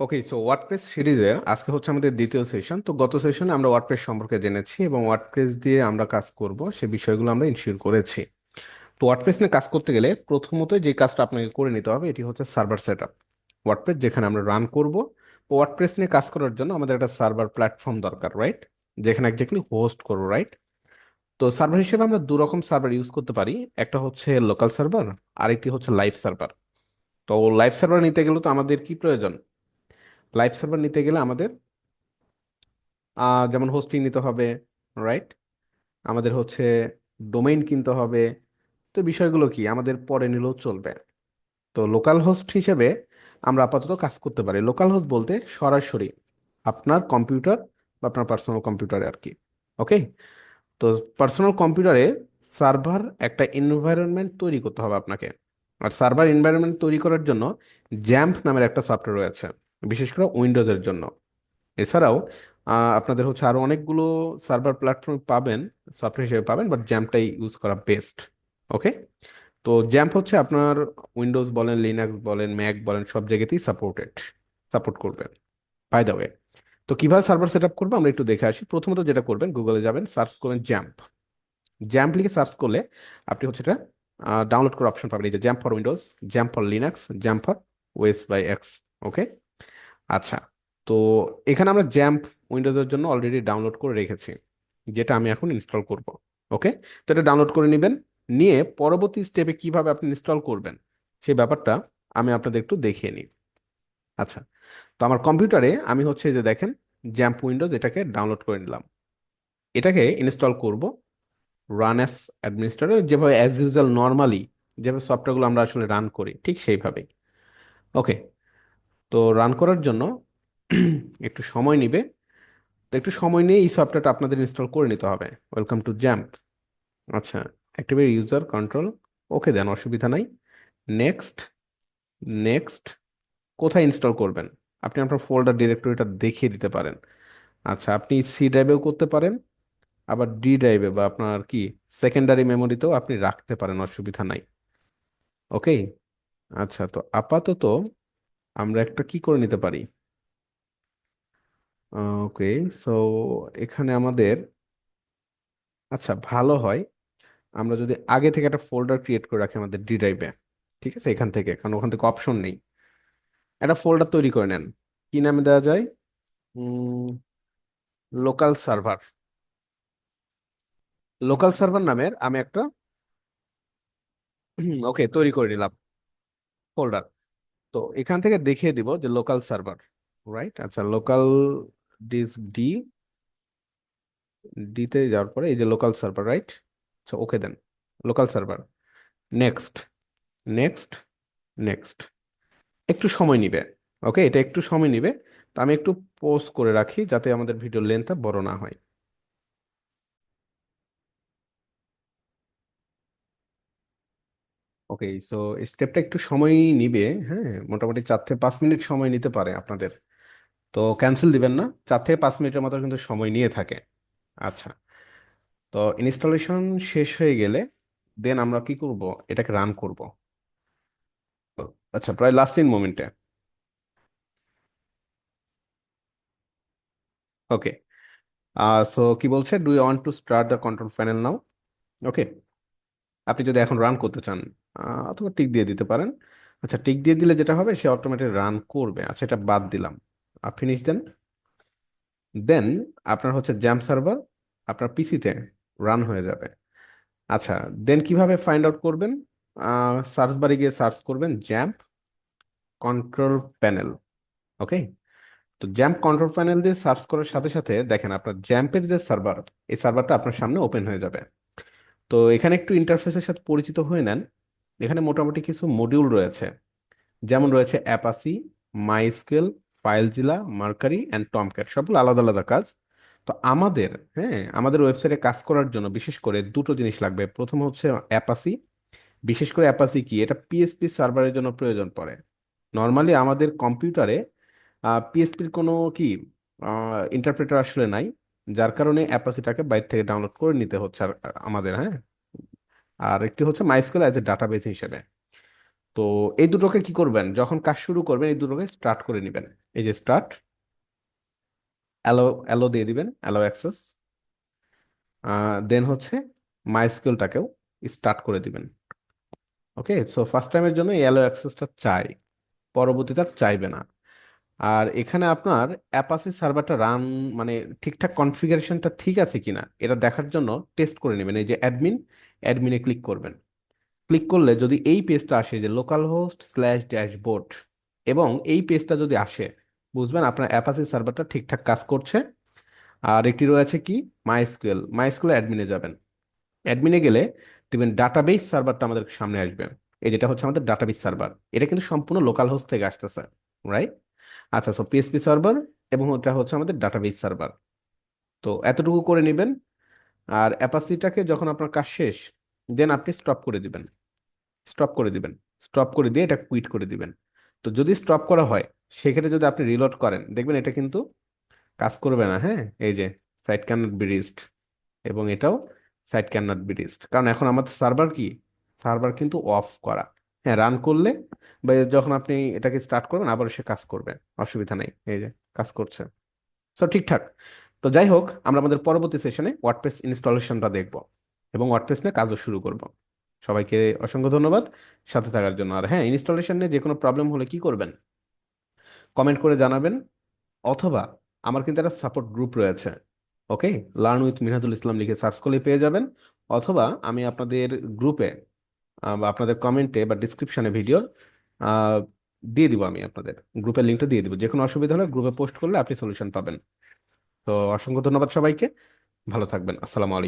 Okay so WordPress সিরিজে আজকে হচ্ছে আমাদের দ্বিতীয় সেশন তো গত সেশনে আমরা ওয়ার্ডপ্রেস সম্পর্কে জেনেছি এবং ওয়ার্ডপ্রেস দিয়ে আমরা কাজ করব, সে বিষয়গুলো আমরা ইনশিওর করেছি। তো ওয়ার্ডপ্রেস নিয়ে কাজ করতে গেলে প্রথমত যে কাজটা আপনাকে করে নিতে হবে, এটি হচ্ছে সার্ভার সেট আপ ওয়ার্ডপ্রেস যেখানে আমরা রান করব ওয়ার্ডপ্রেস নিয়ে কাজ করার জন্য আমাদের একটা সার্ভার প্ল্যাটফর্ম দরকার রাইট যেখানে একজাক্টলি হোস্ট করব রাইট তো সার্ভার হিসেবে আমরা দু রকম সার্ভার ইউজ করতে পারি। একটা হচ্ছে লোকাল সার্ভার আরেকটি হচ্ছে লাইভ সার্ভার তো লাইভ সার্ভার নিতে গেলে তো আমাদের কি প্রয়োজন? লাইভ সার্ভার নিতে গেলে আমাদের যেমন হোস্টিং নিতে হবে রাইট আমাদের হচ্ছে ডোমেইন কিনতে হবে। তো বিষয়গুলো কি? আমাদের পরে নিলেও চলবে। তো লোকাল হোস্ট হিসেবে আমরা আপাতত কাজ করতে পারি। লোকাল হোস্ট বলতে সরাসরি আপনার কম্পিউটার বা আপনার পার্সোনাল কম্পিউটারে আর কি ওকে তো পার্সোনাল কম্পিউটারে সার্ভার একটা এনভায়রনমেন্ট তৈরি করতে হবে আপনাকে। আর সার্ভার এনভায়রনমেন্ট তৈরি করার জন্য জ্যাম্প নামের একটা সফটওয়্যার রয়েছে। বিশেষ করে উইন্ডোজের জন্য। এছাড়াও আপনাদের হচ্ছে আরও অনেকগুলো সার্ভার প্ল্যাটফর্ম পাবেন সফটওয়্যার হিসেবে পাবেন বাট জ্যাম্পটাই ইউজ করা বেস্ট ওকে তো জ্যাম্প হচ্ছে আপনার উইন্ডোজ বলেন লিনাক্স বলেন ম্যাক বলেন, সব জায়গাতেই সাপোর্টেড সাপোর্ট করবে। বাই দ্য ওয়ে তো কীভাবে সার্ভার সেট আপ করব আমরা একটু দেখে আসি। প্রথমত যেটা করবেন গুগলে যাবেন সার্চ করবেন জ্যাম্প জ্যাম্প লিখে সার্চ করলে আপনি হচ্ছে এটা ডাউনলোড করার অপশন পাবেন। এই যে XAMPP for Windows XAMPP for Linux XAMPP for OS by X okay আচ্ছা তো এখানে আমরা জ্যাম্প উইন্ডোজের জন্য অলরেডি ডাউনলোড করে রেখেছি, যেটা আমি এখন ইনস্টল করব ওকে তো এটা ডাউনলোড করে নেবেন, নিয়ে পরবর্তী স্টেপে কীভাবে আপনি ইনস্টল করবেন, সেই ব্যাপারটা আমি আপনাদের একটু দেখিয়ে নিই। আচ্ছা তো আমার কম্পিউটারে আমি হচ্ছে যে দেখেন জ্যাম্প উইন্ডোজ এটাকে ডাউনলোড করে নিলাম। এটাকে ইনস্টল করব রান অ্যাস অ্যাডমিনিস্ট্রেটর যেভাবে অ্যাজ ইউজুয়াল নর্মালি যেভাবে সফটওয়্যারগুলো আমরা আসলে রান করি, ঠিক সেইভাবেই ওকে তো রান করার জন্য একটু সময় নিবে। তো একটু সময় নিয়ে এই সফটওয়্যারটা আপনাদের ইনস্টল করে নিতে হবে। ওয়েলকাম টু জ্যাম্প আচ্ছা activate user control okay then অসুবিধা নাই। নেক্সট নেক্সট কোথায় ইনস্টল করবেন? আপনি আপনার ফোল্ডার ডিরেক্টরিটা দেখিয়ে দিতে পারেন। আচ্ছা আপনি সি ড্রাইভেও করতে পারেন। আবার ডি ড্রাইভে বা আপনার কি সেকেন্ডারি মেমোরিতেও আপনি রাখতে পারেন, অসুবিধা নাই। ওকে আচ্ছা তো আপাতত আমরা একটা কি করে নিতে পারি? ওকে সো এখানে আমাদের আচ্ছা ভালো হয়। আমরা যদি আগে থেকে একটা ফোল্ডার ক্রিয়েট করে রাখি আমাদের ডি ড্রাইভে ঠিক আছে? এখান থেকে, কারণ ওখান থেকে অপশন নেই। একটা ফোল্ডার তৈরি করে নেন। কি নামে দেওয়া যায়? লোকাল সার্ভার লোকাল সার্ভার নামের আমি একটা, ওকে, তৈরি করে নিলাম ফোল্ডার তো এখান থেকে দেখিয়ে দিব যে লোকাল সার্ভার রাইট আচ্ছা লোকাল ডিস্ক ডি ডিতে যাওয়ার পরে এই যে লোকাল সার্ভার রাইট আচ্ছা okay then local server next next next একটু সময় নিবে ওকে এটা একটু সময় নিবে, তো আমি একটু পোস্ট করে রাখি যাতে আমাদের ভিডিও লেন্থটা বড় না হয়। ওকে সো স্টেপটা একটু সময় নিবে হ্যাঁ? মোটামুটি চার থেকে পাঁচ মিনিট সময় নিতে পারে আপনাদের। তো ক্যান্সেল দিবেন না, চার থেকে পাঁচ মিনিটের মতো কিন্তু সময় নিয়ে থাকে। আচ্ছা তো ইনস্টলেশন শেষ হয়ে গেলে দেন আমরা কি করব? এটাকে রান করব। আচ্ছা প্রায় লাস্ট ইন মোমেন্টে ওকে সো কি বলছে? Do you want to start the control panel now okay, আপনি যদি এখন রান করতে চান। অথবা টিক দিয়ে দিতে পারেন। আচ্ছা টিক দিয়ে দিলে যেটা হবে, সে অটোমেটিক রান করবে। আচ্ছা এটা বাদ দিলাম। আর ফিনিশ দেন দেন আপনার হচ্ছে জ্যাম সার্ভার আপনার পিসিতে রান হয়ে যাবে। আচ্ছা দেন কীভাবে ফাইন্ড আউট করবেন? সার্চ বারে গিয়ে সার্চ করবেন জ্যাম্প কন্ট্রোল প্যানেল ওকে তো জ্যাম্প কন্ট্রোল প্যানেল দিয়ে সার্চ করার সাথে সাথে দেখেন আপনার জ্যাম্পের যে সার্ভার এই সার্ভারটা আপনার সামনে ওপেন হয়ে যাবে। তো এখানে একটু ইন্টারফেসের সাথে পরিচিত হয়ে নেন। এখানে মোটামুটি কিছু মডিউল রয়েছে। যেমন রয়েছে Apache MySQL FileZilla Mercury and Tomcat সবগুলো আলাদা আলাদা কাজ। তো আমাদের হ্যাঁ আমাদের ওয়েবসাইটে কাজ করার জন্য বিশেষ করে দুটো জিনিস লাগবে। প্রথম হচ্ছে অ্যাপাসি বিশেষ করে অ্যাপাসি কি? এটা পিএসপি সার্ভারের জন্য প্রয়োজন পড়ে। নর্মালি আমাদের কম্পিউটারে পিএসপির কোনো কি ইন্টারপ্রেটার আসলে নাই। যার কারণে অ্যাপাসিটাকে বাইরে থেকে ডাউনলোড করে নিতে হচ্ছে আর, আমাদের হ্যাঁ। আর একটি হচ্ছে মাইস্কুল অ্যাজ এ ডাটাবেস হিসেবে। তো এই দুটোকে কি করবেন? যখন কাজ শুরু করবেন, এই দুটোকে স্টার্ট করে নেবেন। এই যে স্টার্ট অ্যালো অ্যালো দিয়ে দিবেন অ্যালো অ্যাক্সেস দেন হচ্ছে মাইস্কুলটাকেও স্টার্ট করে দিবেন। ওকে সো ফার্স্ট টাইমের জন্য এই অ্যালো অ্যাক্সেসটা চাই, পরবর্তীতে আর চাইবে না। আর এখানে আপনার অ্যাপাসি সার্ভারটা রান মানে ঠিকঠাক কনফিগারেশনটা ঠিক আছে কিনা, এটা দেখার জন্য টেস্ট করে নেবেন। এই যে অ্যাডমিন অ্যাডমিনে ক্লিক করবেন। ক্লিক করলে যদি এই পেজটা আসে যে লোকাল হোস্ট স্ল্যাশ ড্যাশবোর্ড এবং এই পেজটা যদি আসে, বুঝবেন আপনার অ্যাপাসি সার্ভারটা ঠিকঠাক কাজ করছে। আর একটি রয়েছে কি? মাইস্কুয়েল মাইস্কুয়েল অ্যাডমিনে যাবেন। অ্যাডমিনে গেলে দেখবেন ডাটাবেস সার্ভারটা আমাদের সামনে আসবে। এই যেটা হচ্ছে আমাদের ডাটাবেস সার্ভার এটা কিন্তু সম্পূর্ণ লোকাল হোস্ট থেকে আসতেছে রাইট আচ্ছা সো পিএসপি সার্ভার এবং ওটা হচ্ছে আমাদের ডাটাবেস সার্ভার তো এতটুকু করে নেবেন। আর অ্যাপাসিটাকে যখন আপনার কাজ শেষ দেন আপনি স্টপ করে দিবেন। স্টপ করে দিবেন। স্টপ করে দিয়ে এটা কুইট করে দিবেন। তো যদি স্টপ করা হয়, সেক্ষেত্রে যদি আপনি রিলোড করেন, দেখবেন এটা কিন্তু কাজ করবে না হ্যাঁ? এই যে site can not be reached এবং এটাও site can not be reached কারণ এখন আমাদের সার্ভার কি? সার্ভার কিন্তু অফ করা। হ্যাঁ রান করলে বা যখন আপনি এটাকে স্টার্ট করবেন, আবার সে কাজ করবে। অসুবিধা নেই, এই যে কাজ করছে। সো ঠিকঠাক। তো যাই হোক, আমরা আমাদের পরবর্তী সেশনে ওয়ার্ডপ্রেস ইনস্টলেশনটা দেখব এবং ওয়ার্ডপ্রেস নিয়ে কাজও শুরু করব। সবাইকে অসংখ্য ধন্যবাদ। সাথে থাকার জন্য। আর হ্যাঁ ইনস্টলেশন নিয়ে যে কোনো প্রবলেম হলে কি করবেন? কমেন্ট করে জানাবেন। অথবা আমার কিন্তু একটা সাপোর্ট গ্রুপ রয়েছে। Okay learn with Minhajul Islam লিখে সার্চ করলে পেয়ে যাবেন। অথবা আমি আপনাদের গ্রুপে বা আপনাদের কমেন্টে বা ডিসক্রিপশনে ভিডিওর দিয়ে দিব আমি আপনাদের। গ্রুপের লিঙ্কটা দিয়ে দিব। যে কোনো অসুবিধা হলে গ্রুপে পোস্ট করলে আপনি সলিউশন পাবেন। তো অসংখ্য ধন্যবাদ সবাইকে। ভালো থাকবেন। আসসালামু আলাইকুম।